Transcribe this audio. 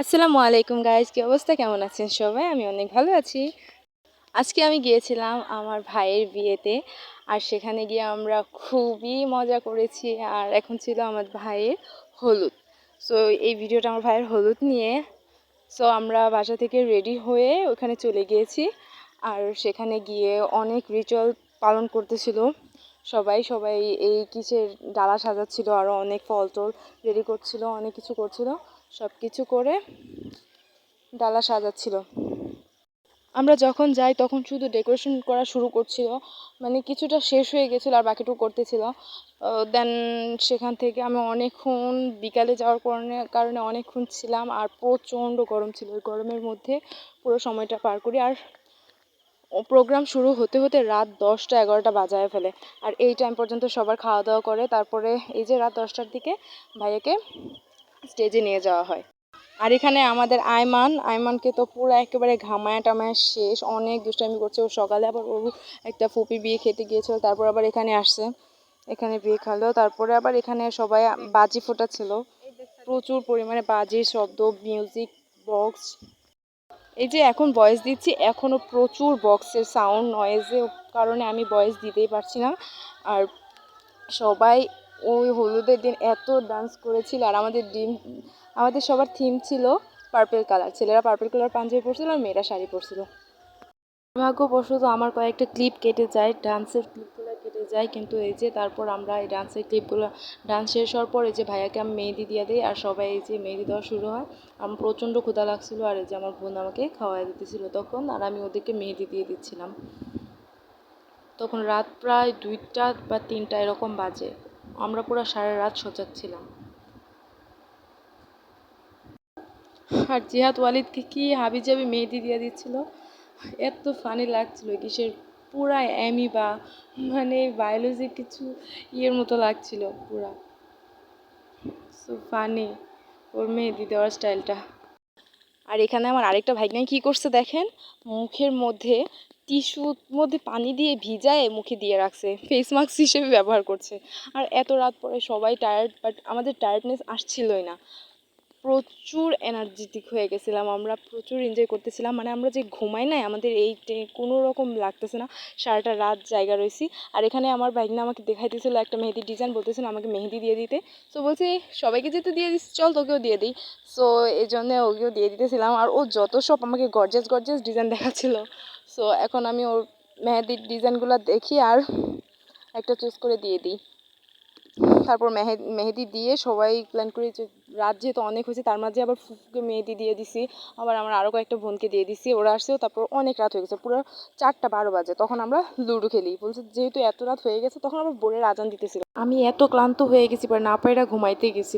আসসালামু আলাইকুম গাইজ কি অবস্থা? কেমন আছেন সবাই? আমি অনেক ভালো আছি। আজকে আমি গিয়েছিলাম আমার ভাইয়ের বিয়েতে, আর সেখানে গিয়ে আমরা খুবই মজা করেছি। আর এখন ছিল আমার ভাইয়ের হলুদ। সো এই ভিডিওটা আমার ভাইয়ের হলুদ নিয়ে। সো আমরা বাসা থেকে রেডি হয়ে ওখানে চলে গিয়েছি। আর সেখানে গিয়ে অনেক রিচুয়াল পালন করতেছিল। সবাই সবাই এই কিসের ডালা সাজাচ্ছিল আরও অনেক ফল টল রেডি করছিল, অনেক কিছু করছিল। সব কিছু করে ডালা সাজাচ্ছিল। আমরা যখন যাই তখন শুধু ডেকোরেশন করা শুরু করছিল। মানে কিছুটা শেষ হয়ে গেছিল আর বাকিটুকু করতেছিল। দেন সেখান থেকে আমি অনেকক্ষণ বিকালে যাওয়ার কারণে কারণে অনেকক্ষণ ছিলাম আর প্রচণ্ড গরম ছিল। ওই গরমের মধ্যে পুরো সময়টা পার করি। আর প্রোগ্রাম শুরু হতে হতে রাত দশটা এগারোটা বাজায় ফেলে। আর এই টাইম পর্যন্ত সবার খাওয়া দাওয়া করে। তারপরে এই যে রাত দশটার দিকে ভাইয়াকে স্টেজে নিয়ে যাওয়া হয়। আর এখানে আমাদের আয়মান, আয়মানকে তো পুরো একেবারে ঘামায় টামায় শেষ, অনেক দুষ্টামি করছে। ও সকালে আবার ও একটা ফুপি বিয়ে খেতে গিয়েছিল, তারপর আবার এখানে আসছে। এখানে বিয়ে খালো, তারপরে আবার এখানে সবাই বাজি ফোটাচ্ছিল। প্রচুর পরিমাণে বাজির শব্দ মিউজিক বক্স এই যে এখন ভয়েস দিচ্ছি এখনও প্রচুর বক্সের সাউন্ড নয়েজের কারণে আমি ভয়েস দিতেই পারছি না। আর সবাই ওই হলুদের দিন এত ডান্স করেছিল আর আমাদের ডিম, আমাদের সবার থিম ছিল পার্পেল কালার ছেলেরা পার্পেল কালার পাঞ্জাবি পরছিল আর মেয়েরা শাড়ি পরছিল। দুর্ভাগ্যবশত আমার কয়েকটা ক্লিপ কেটে যায় ডান্সের ক্লিপগুলো কেটে যায়, কিন্তু এই যে তারপর আমরা এই ডান্সের ক্লিপগুলো ডান্স শেষ হওয়ার পর এই যে ভাইয়াকে আমি মেহেদি দিয়ে দিই আর সবাই এই যে মেহেদি দেওয়া শুরু হয়, আমার প্রচণ্ড ক্ষুধা লাগছিল আর এই যে আমার বোন আমাকে খাওয়াই দিতেছিল তখন আর আমি ওদেরকে মেহেদি দিয়ে দিচ্ছিলাম। তখন রাত প্রায় দুইটা বা তিনটা এরকম বাজে। আমরা পুরো সারা রাত সোচাচ্ছিলাম আর জিহাদ ওয়ালিদকে কি হাবি জাবি মেহেদি দিয়ে দিচ্ছিল? এত ফানি লাগছিল, কিসের পুরা অ্যামিবা মানে বায়োলজি কিছু ইয়ের মতো লাগছিল পুরা। সো ফানি ওর মেহেদি দেওয়ার স্টাইলটা আর এখানে আমার আরেকটা ভাইগনাই কী করছে দেখেন? মুখের মধ্যে টিস্যুর মধ্যে পানি দিয়ে ভিজায় মুখে দিয়ে রাখছে ফেস মাস্ক হিসেবে ব্যবহার করছে। আর এত রাত পরে সবাই টায়ার্ড বাট আমাদের টায়ার্ডনেস আসছিলই না। প্রচুর এনার্জেটিক হয়ে গেছিলাম আমরা, প্রচুর এনজয় করতেছিলাম। মানে আমরা যে ঘুমাই নাই, আমাদের এই কোনো রকম লাগতেছে না। সারাটা রাত জায়গা রয়েছি। আর এখানে আমার বাইকনা আমাকে দেখাইতেছিল একটা মেহেদির ডিজাইন বলতেছিল আমাকে মেহেদি দিয়ে দিতে। সো বলছি সবাইকে যেহেতু দিয়ে দিস, চল তোকেও দিয়ে দিই। সো এই জন্য ওকেও দিয়ে দিতেছিলাম। আর ও যত সব আমাকে গর্জেস গর্জেস ডিজাইন দেখাচ্ছিল। সো এখন আমি ওর মেহেদির ডিজাইনগুলো দেখি আর একটা চুজ করে দিয়ে দিই। তারপর মেহেদি মেহেদি দিয়ে সবাই প্ল্যান করি রাত যেহেতু অনেক হয়েছে, তার মাঝে আবার ফুফুকে মেহেদি দিয়ে দিছি, আবার আমার আরও কয়েকটা বোনকে দিয়ে দিছি, ওরা আসছেও তারপর অনেক রাত হয়ে গেছে, পুরো চারটা বারো বাজে, তখন আমরা লুডো খেলি। বলছে যেহেতু এত রাত হয়ে গেছে, তখন আবার বোনের আজান দিতেছিল। আমি এত ক্লান্ত হয়ে গেছি, পরে না পায়রা ঘুমাইতে গেছি।